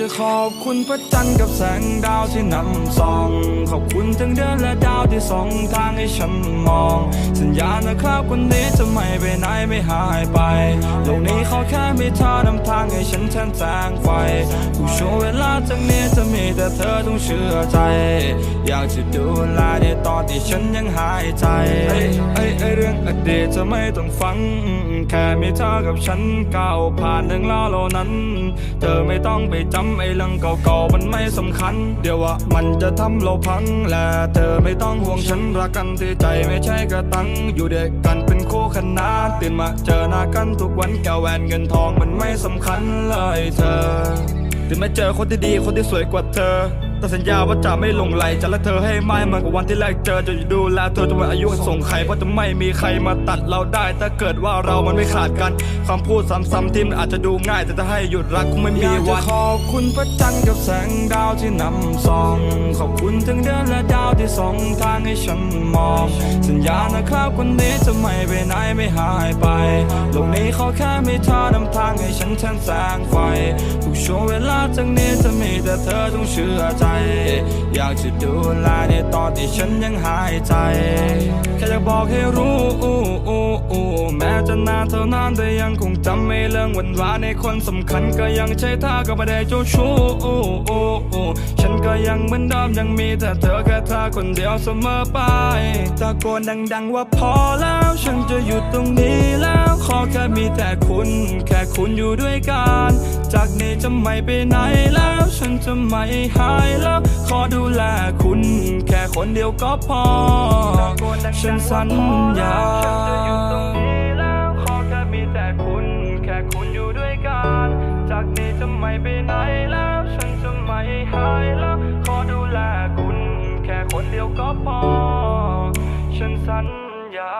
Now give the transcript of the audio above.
จะขอบคุณพระจันทร์กับแสงดาวที่นำส่อง ขอบคุณทั้งเดือนและดาวที่ส่องทางให้ฉันมอง สัญญานะครับคนนี้จะไม่ไปไหน ไม่หายไป โลกนี้เขาแค่มีเธอนำทางให้ฉันแทนแสงไฟผู้ช่วงเวลาจากนี้จะมีแต่เธอต้องเชื่อใจ อยากจะดูแลในตอนที่ฉันยังหายใจเอ้ยเอ้เอ้เรื่องอดีตจะไม่ต้องฟัง แค่มีเธอกับฉันก้าวผ่านเรื่องราวเหล่านั้น เธอไม่ต้องไปจำไอ้เรื่องเก่าๆมันไม่สำคัญ เดี๋ยวว่ามันจะทำเราพังและเธอไม่ต้องห่วงฉันรักกันที่ใจไม่ใช่กระตัง อยู่เด็กกันเป็นคู่ขนานตื่นมาเจอหน้ากันทุกวันแก้วแหวนเงินทองมันไม่สำคัญเลยเธอ ถึงแม้เจอคนที่ดีคนที่สวยกว่าเธอ แต่สัญญาว่าจะไม่ลงไหลจะรักเธอให้ไมากเหมือนกับวันที่แรกเจอจะดูแลเธอจนวันอายุส่งใครเพราะจะไม่มีใครมาตัดเราได้ถ้าเกิดว่าเรามันไม่ขาดกันคำพูดซ้ำๆที่มันอาจจะดูง่ายแต่ถ้าให้หยุดรักคงไม่มีวันขอบคุณพระจันทร์กับแสงดาวที่นำส่องขอบคุณทั้งเดือนและดาวที่ส่องทางให้ฉันมอง สัญญานะครับคนนี้จะไม่ไปไหนไม่หายไปโลกนี้เขาแค่มีเธอนำทางให้ฉันแทนแสงไฟทุกช่วงเวลาจากนี้จะมีแต่เธอต้องเชื่อใจอยากจะดูแลในตอนที่ฉันยังหายใจ แค่อยากบอกให้รู้แม้จะนานเท่านานแต่ยังคงจำไม่เรื่องวันวานในคนสำคัญก็ยังใช่ท่าก็ไม่ได้เจ้าชู้ฉันก็ยังเหมือนเดิมยังมีแต่เธอแค่เธอคนเดียวเสมอไปตะโกนดัง ๆ ว่าพอแล้ว ฉันจะหยุดตรงนี้แล้ว ขอแค่มีแต่คุณ แค่คุณอยู่ด้วยกัน จากนี้จะไม่ไปไหนแล้ว ฉันจะไม่หายแล้ว ขอดูแลคุณ แค่คนเดียวก็พอ ฉันสัญญาขอแค่มีแต่คุณ แค่คุณอยู่ด้วยกัน จากนี้จะไม่ไปไหนแล้ว ฉันจะไม่หายแล้ว ขอดูแลคุณ แค่คนเดียวก็พอ ฉันสัญญา